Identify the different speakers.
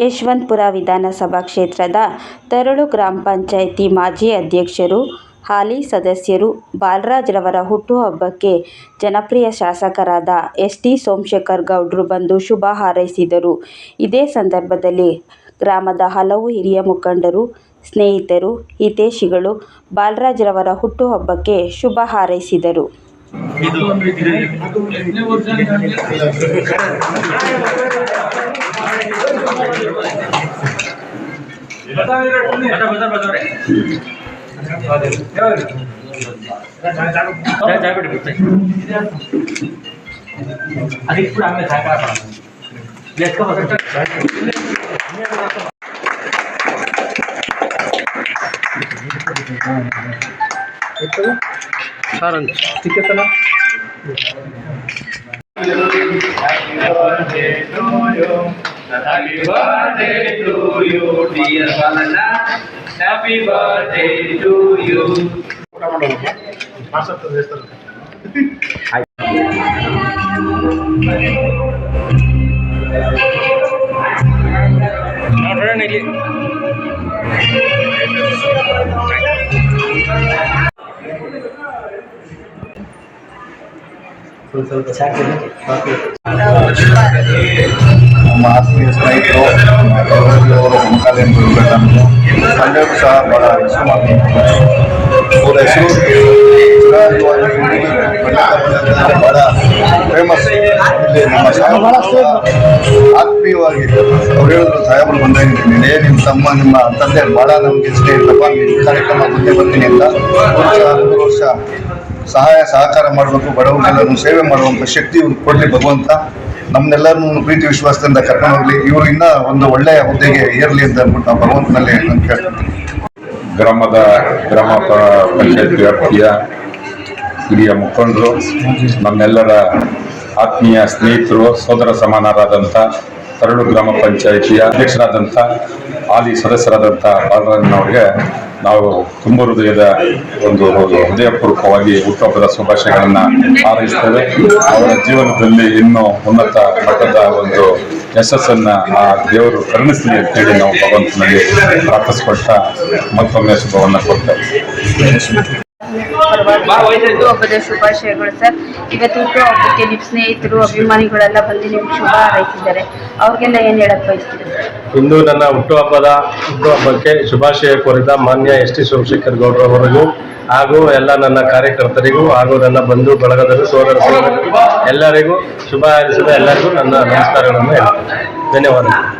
Speaker 1: ಯಶವಂತಪುರ ವಿಧಾನಸಭಾ ಕ್ಷೇತ್ರದ ತರಳು ಗ್ರಾಮ ಪಂಚಾಯಿತಿ ಮಾಜಿ ಅಧ್ಯಕ್ಷರು, ಹಾಲಿ ಸದಸ್ಯರು ಬಾಲರಾಜ್ ರವರ ಹುಟ್ಟುಹಬ್ಬಕ್ಕೆ ಜನಪ್ರಿಯ ಶಾಸಕರಾದ ಎಸ್. ಟಿ. ಸೋಮಶೇಖರ್ ಗೌಡ್ರು ಬಂದು ಶುಭ ಹಾರೈಸಿದರು. ಇದೇ ಸಂದರ್ಭದಲ್ಲಿ ಗ್ರಾಮದ ಹಲವು ಹಿರಿಯ ಮುಖಂಡರು, ಸ್ನೇಹಿತರು, ಹಿತೇಶಿಗಳು ಬಾಲರಾಜ್ ರವರ ಹುಟ್ಟುಹಬ್ಬಕ್ಕೆ ಶುಭ ಹಾರೈಸಿದರು.
Speaker 2: बता बता बता रे अधिक पूरा हमें जाकर पड़ा लेट्स गो
Speaker 3: सारंग ठीक है
Speaker 4: तना Happy birthday to you.
Speaker 3: dear Balana. Happy birthday to you.
Speaker 2: ನೋಡೋಣ
Speaker 5: ಇಲ್ಲಿ
Speaker 6: ನಮ್ಮ ಆತ್ಮೀಯ ಸ್ನೇಹಿತರು ಗೌರವಿಯವರು ಸಮಕಾಲೀನ ದುರ್ಘಟನೆ ತಂದೆಯೂ ಸಹ ಬಹಳ ಹೆಸರುವಾಸಿ ಅವರ ಬಹಳ ಫೇಮಸ್ ಇಲ್ಲಿ ನಮ್ಮ ಸಾಹೇಬರು ಆತ್ಮೀಯವಾಗಿ ಅವ್ರು ಹೇಳಿದ್ರು ಸಾಹೇಬರು ಬಂದಾಗಿದ್ದೀನಿ ನಿಮ್ಮ ತಮ್ಮ ನಿಮ್ಮ ತಂದೆ ಬಹಳ ನಮಗೆ ಇರ್ತಪ್ಪ ನಿಮ್ಮ ಕಾರ್ಯಕ್ರಮ ಮುಂದೆ ಬರ್ತೀನಿ ಅಂತ ಹದಿಮೂರು ವರ್ಷ ಸಹಾಯ ಸಹಕಾರ ಮಾಡಬೇಕು ಬಡವರಿಗೆಲ್ಲರೂ ಸೇವೆ ಮಾಡುವಂಥ ಶಕ್ತಿ ಕೊಡಲಿ ಭಗವಂತ. ನಮ್ಮನ್ನೆಲ್ಲರನ್ನು ಪ್ರೀತಿ ವಿಶ್ವಾಸದಿಂದ ಕರ್ಕೊಂಡು ಹೋಗ್ಲಿ. ಇವರು ಇನ್ನ ಒಂದು ಒಳ್ಳೆಯ ಹುದ್ದೆಗೆ ಏರ್ಲಿ ಅಂತ ಅಂದ್ಬಿಟ್ಟು ನಾವು ಭಗವಂತನಲ್ಲಿ
Speaker 7: ಗ್ರಾಮದ ಗ್ರಾಮ ಪಂಚಾಯತ್ ವ್ಯಾಪ್ತಿಯ ಹಿರಿಯ ಮುಖಂಡರು, ನಮ್ಮೆಲ್ಲರ ಆತ್ಮೀಯ ಸ್ನೇಹಿತರು, ಸೋದರ ಸಮಾನರಾದಂಥ ತರಳು ಗ್ರಾಮ ಪಂಚಾಯಿತಿಯ ಅಧ್ಯಕ್ಷರಾದಂಥ, ಹಾಲಿ ಸದಸ್ಯರಾದಂಥ ಬಾಲರಾಜನವರಿಗೆ ನಾವು ತುಂಬ ಹೃದಯದ ಒಂದು ಹೃದಯಪೂರ್ವಕವಾಗಿ ಹುಟ್ಟುಹಬ್ಬದ ಶುಭಾಶಯಗಳನ್ನು ಹಾರೈಸ್ತೇವೆ. ಅವರ ಜೀವನದಲ್ಲಿ ಇನ್ನೂ ಉನ್ನತ ಮಟ್ಟದ ಒಂದು ಯಶಸ್ಸನ್ನ ಆ ದೇವರು ಕರುಣಿಸಲಿ ಅಂತೇಳಿ ನಾವು ಭಗವಂತನಲ್ಲಿ ಪ್ರಾರ್ಥಿಸ್ಕೊಳ್ತಾ ಮತ್ತೊಮ್ಮೆ ಶುಭವನ್ನು ಕೊಡ್ತೇವೆ.
Speaker 1: ಶುಭಾಶಯಗಳು ಸರ್ ಇವತ್ತು ಹುಟ್ಟುಹಬ್ಬಕ್ಕೆ ನಿಮ್ಮ ಸ್ನೇಹಿತರು ಅಭಿಮಾನಿಗಳೆಲ್ಲ ಬಂದು ನಿಮ್ಗೆ ಶುಭ ಹಾರೈಸಿದ್ದಾರೆ. ಅವ್ರಿಗೆಲ್ಲ ಏನು ಹೇಳಕ್ ಬಯಸ್ತೀರಿ
Speaker 3: ಇಂದು ನನ್ನ ಹುಟ್ಟುಹಬ್ಬದ ಹುಟ್ಟುಹಬ್ಬಕ್ಕೆ ಶುಭಾಶಯ ಕೋರಿದ ಮಾನ್ಯ ಎಸ್ ಟಿ ಸೋಮಶೇಖರ್ ಗೌಡ್ರವರಿಗೂ ಹಾಗೂ ಎಲ್ಲ ನನ್ನ ಕಾರ್ಯಕರ್ತರಿಗೂ ಹಾಗೂ ನನ್ನ ಬಂಧು ಬಳಗದಲ್ಲಿ ಸೋದರ ಸೋದರಿಗೂ ಎಲ್ಲರಿಗೂ ಶುಭ ಹಾರೈಸಿದ ಎಲ್ಲರಿಗೂ ನನ್ನ ನಮಸ್ಕಾರಗಳನ್ನು ಹೇಳ್ತೇನೆ. ಧನ್ಯವಾದಗಳು.